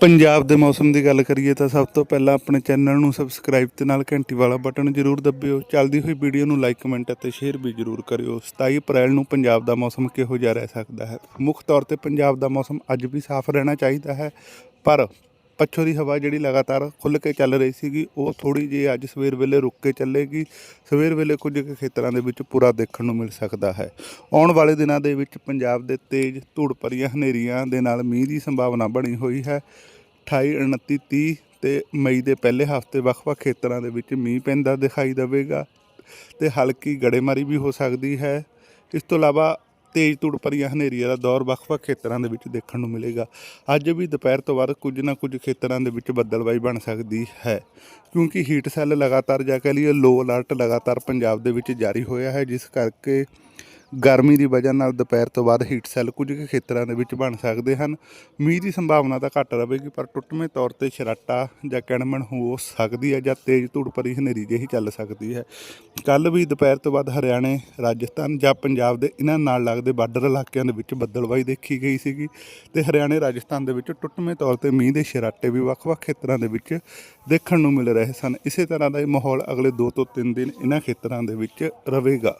ਪੰਜਾਬ ਦੇ ਮੌਸਮ ਦੀ ਗੱਲ ਕਰੀਏ ਤਾਂ ਸਭ ਤੋਂ ਪਹਿਲਾਂ ਆਪਣੇ ਚੈਨਲ ਨੂੰ ਸਬਸਕ੍ਰਾਈਬ ਤੇ ਨਾਲ ਘੰਟੀ ਵਾਲਾ ਬਟਨ ਜ਼ਰੂਰ ਦਬਿਓ। ਚੱਲਦੀ ਹੋਈ ਵੀਡੀਓ ਨੂੰ ਲਾਈਕ ਕਮੈਂਟ ਅਤੇ ਸ਼ੇਅਰ ਵੀ ਜ਼ਰੂਰ ਕਰਿਓ। 27 ਅਪ੍ਰੈਲ ਨੂੰ ਪੰਜਾਬ ਦਾ ਮੌਸਮ ਕਿਹੋ ਜਿਹਾ ਰਹਿ ਸਕਦਾ ਹੈ? ਮੁੱਖ ਤੌਰ ਤੇ ਪੰਜਾਬ ਦਾ ਮੌਸਮ ਅੱਜ ਵੀ ਸਾਫ਼ ਰਹਿਣਾ ਚਾਹੀਦਾ ਹੈ, ਪਰ ਪੱਛੋ ਦੀ ਹਵਾ ਜਿਹੜੀ ਲਗਾਤਾਰ ਖੁੱਲ੍ਹ ਕੇ ਚੱਲ ਰਹੀ ਸੀਗੀ, ਉਹ ਥੋੜੀ ਜਿਹੀ ਅੱਜ ਸਵੇਰ ਵੇਲੇ ਰੁਕ ਕੇ ਚੱਲੇਗੀ। ਸਵੇਰ ਵੇਲੇ ਕੁਝ ਕੁ ਖੇਤਰਾਂ ਦੇ ਵਿੱਚ ਪੂਰਾ ਦੇਖਣ ਨੂੰ ਮਿਲ ਸਕਦਾ ਹੈ। ਆਉਣ ਵਾਲੇ ਦਿਨਾਂ ਦੇ ਵਿੱਚ ਪੰਜਾਬ ਦੇ ਤੇਜ਼ ਧੂੜ ਭਰੀਆਂ ਹਨੇਰੀਆਂ ਦੇ ਨਾਲ ਮੀਂਹ ਦੀ ਸੰਭਾਵਨਾ ਬਣੀ ਹੋਈ ਹੈ। 28 29 30 ਤੇ ਮਈ ਦੇ ਪਹਿਲੇ ਹਫ਼ਤੇ ਵੱਖ-ਵੱਖ ਖੇਤਰਾਂ ਦੇ ਵਿੱਚ ਮੀਂਹ ਪੈਂਦਾ ਦਿਖਾਈ ਦੇਵੇਗਾ ਤੇ ਹਲਕੀ ਗੜੇਮਾਰੀ ਵੀ ਹੋ ਸਕਦੀ ਹੈ। ਇਸ ਤੋਂ ਇਲਾਵਾ ਤੇਜ਼ ਧੂੜ ਭਰੀਆਂ ਹਨੇਰੀਆਂ ਦਾ ਦੌਰ ਵੱਖ-ਵੱਖ ਖੇਤਰਾਂ ਦੇ ਵਿੱਚ ਦੇਖਣ ਨੂੰ ਮਿਲੇਗਾ। ਅੱਜ ਵੀ ਦੁਪਹਿਰ ਤੋਂ ਬਾਅਦ ਕੁਝ ਨਾ ਕੁਝ ਖੇਤਰਾਂ ਦੇ ਵਿੱਚ ਬੱਦਲਬਾਈ ਬਣ ਸਕਦੀ ਹੈ। ਕਿਉਂਕਿ ਹੀਟ ਸੈੱਲ ਲਗਾਤਾਰ ਜਾਂ ਕਹਿ ਲਈਏ ਲੋ ਅਲਰਟ ਲਗਾਤਾਰ ਪੰਜਾਬ ਦੇ ਵਿੱਚ ਜਾਰੀ ਹੋਇਆ ਹੈ, ਜਿਸ ਕਰਕੇ ਗਰਮੀ ਦੀ ਵਜ੍ਹਾ ਨਾਲ ਦੁਪਹਿਰ ਤੋਂ ਬਾਅਦ ਹੀਟ ਸੈੱਲ ਕੁਝ ਕੁ ਖੇਤਰਾਂ ਦੇ ਵਿੱਚ ਬਣ ਸਕਦੇ ਹਨ। ਮੀਂਹ ਦੀ ਸੰਭਾਵਨਾ ਤਾਂ ਘੱਟ ਰਹੇਗੀ, ਪਰ ਟੁੱਟਵੇਂ ਤੌਰ ਤੇ ਛਰਾਟਾ ਜਾਂ ਕਿਣਮਣ ਹੋ ਸਕਦੀ ਹੈ ਜਾਂ ਤੇਜ਼ ਧੂੜ ਭਰੀ ਹਨੇਰੀ ਜਿਹੀ ਚੱਲ ਸਕਦੀ ਹੈ। ਕੱਲ ਵੀ ਦੁਪਹਿਰ ਤੋਂ ਬਾਅਦ ਹਰਿਆਣੇ, ਰਾਜਸਥਾਨ ਜਾਂ ਪੰਜਾਬ ਦੇ ਇਹਨਾਂ ਨਾਲ ਲੱਗਦੇ ਬਾਰਡਰ ਇਲਾਕਿਆਂ ਦੇ ਵਿੱਚ ਬੱਦਲਵਾਈ ਦੇਖੀ ਗਈ ਸੀਗੀ ਤੇ ਹਰਿਆਣੇ, ਰਾਜਸਥਾਨ ਦੇ ਵਿੱਚ ਟੁੱਟਵੇਂ ਤੌਰ ਤੇ ਮੀਂਹ ਦੇ ਛਰਾਟੇ ਵੀ ਵੱਖ-ਵੱਖ ਖੇਤਰਾਂ ਦੇ ਵਿੱਚ ਦੇਖਣ ਨੂੰ ਮਿਲ ਰਹੇ ਸਨ। ਇਸੇ ਤਰ੍ਹਾਂ ਦਾ ਇਹ ਮਾਹੌਲ ਅਗਲੇ 2 ਤੋਂ 3 ਦਿਨ ਇਹਨਾਂ ਖੇਤਰਾਂ ਦੇ ਵਿੱਚ ਰਹੇਗਾ।